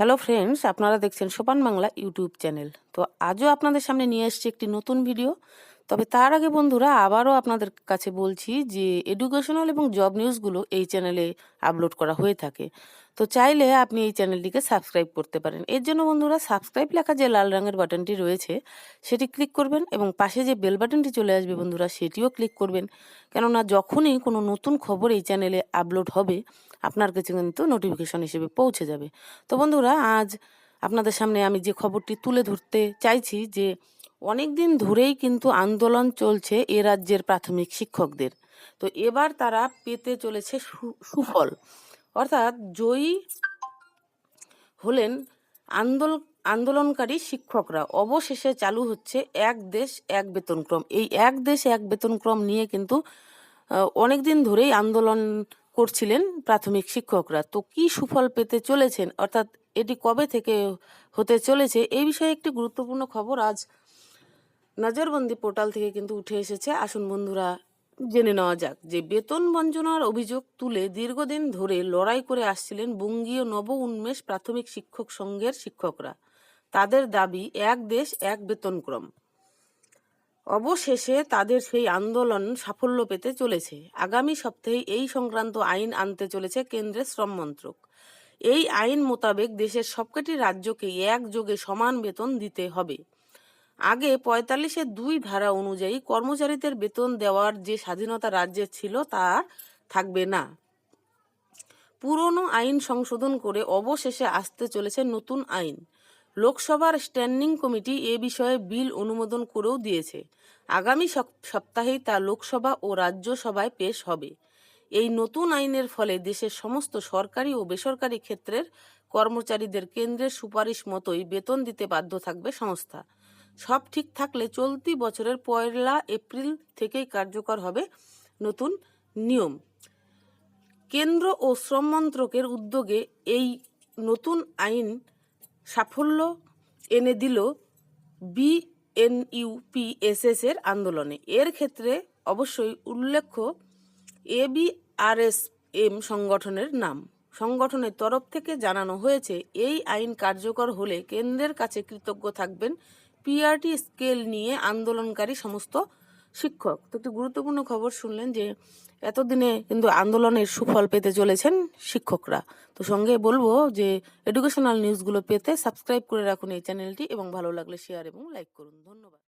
Hello friends আপনারা দেখছেন সোপান বাংলা ইউটিউব চ্যানেল। তো আজও আপনাদের সামনে নিয়ে এসছি একটি নতুন ভিডিও তবে তার আগে বন্ধুরা আবারও আপনাদের কাছে বলছি যে এডুকেশনাল এবং জব নিউজগুলো এই চ্যানেলে আপলোড করা হয়ে থাকে। তো চাইলে আপনি এই চ্যানেলটিকে সাবস্ক্রাইব করতে পারেন। এর জন্য বন্ধুরা সাবস্ক্রাইব লেখা যে লাল রঙের বাটনটি রয়েছে, সেটি ক্লিক করবেন এবং পাশে যে বেল বাটনটি চলে আসবে বন্ধুরা, সেটিও ক্লিক করবেন। কেননা যখনই কোনো নতুন খবর এই চ্যানেলে আপলোড হবে, আপনার কাছে কিন্তু নোটিফিকেশন হিসেবে পৌঁছে যাবে। তো বন্ধুরা, আজ আপনাদের সামনে আমি যে খবরটি তুলে ধরতে চাইছি যে অনেক দিন ধরেই কিন্তু আন্দোলন চলছে এ রাজ্যের প্রাথমিক শিক্ষকদের। তো এবার তারা পেতে চলেছে সুফল। অর্থাৎ জয়ী হলেন আন্দোল, আন্দোলনকারী শিক্ষকরা। অবশেষে চালু হচ্ছে এক দেশ, এক বেতনক্রম। এই এক দেশ, এক বেতনক্রম নিয়ে কিন্তু অনেক দিন ধরেই আন্দোলন করছিলেন প্রাথমিক শিক্ষকরা। তো কি সুফল পেতে চলেছেন? অর্থাৎ এটি কবে থেকে হতে চলেছে? এই বিষয়ে একটি গুরুত্বপূর্ণ খবর আজ নজরবন্দি পোর্টাল থেকে কিন্তু উঠে এসেছে। আসুন বন্ধুরা, জেনে নেওয়া যাক যে বেতন বঞ্চনার অভিযোগ তুলে দীর্ঘদিন ধরে লড়াই করে আসছিলেন বঙ্গীয় নব উন্মেষ প্রাথমিক শিক্ষক সংঘের শিক্ষকরা। তাদের দাবি, এক দেশ, এক বেতনক্রম। অবশেষে তাদের সেই আন্দোলন সাফল্য পেতে চলেছে। আগামী সপ্তাহে এই সংক্রান্ত আইন আনতে চলেছে কেন্দ্রের শ্রম মন্ত্রক। এই আইন মোতাবেক দেশের সবকটি রাজ্যকে একযোগে সমান বেতন দিতে হবে। আগে পঁয়তাল্লিশের দুই ধারা অনুযায়ী কর্মচারীদের বেতন দেওয়ার যে স্বাধীনতা রাজ্যের ছিল তা থাকবে না। পুরনো আইন সংশোধন করে অবশেষে আসতে চলেছে নতুন আইন। লোকসভার স্ট্যান্ডিং কমিটি এ বিষয়ে বিল অনুমোদন করেও দিয়েছে। আগামী সপ- সপ্তাহেই তা লোকসভা ও রাজ্যসভায় পেশ হবে। এই নতুন আইনের ফলে দেশের সমস্ত সরকারি ও বেসরকারি ক্ষেত্রের কর্মচারীদের কেন্দ্রের সুপারিশ মতোই বেতন দিতে বাধ্য থাকবে সংস্থা। সব ঠিক থাকলে চলতি বছরের পয়লা এপ্রিল থেকেই কার্যকর হবে নতুন নিয়ম। কেন্দ্র ও শ্রম মন্ত্রকের উদ্যোগে এই নতুন আইন সাফল্য এনে দিল বিএনইউপিএসএস এর আন্দোলনে। এর ক্ষেত্রে অবশ্যই উল্লেখ্য এবিআরএসএম সংগঠনের নাম। সংগঠনের তরফ থেকে জানানো হয়েছে, এই আইন কার্যকর হলে কেন্দ্রের কাছে কৃতজ্ঞ থাকবেন পিআরটি স্কেল নিয়ে আন্দোলনকারী সমস্ত শিক্ষক। তো একটি গুরুত্বপূর্ণ খবর শুনলেন যে, এতদিনে কিন্তু আন্দোলনের সুফল পেতে চলেছেন শিক্ষকরা। তো সঙ্গে বলব যে এডুকেশনাল নিউজগুলো পেতে সাবস্ক্রাইব করে রাখুন এই চ্যানেলটি এবং ভালো লাগলে শেয়ার এবং লাইক করুন। ধন্যবাদ।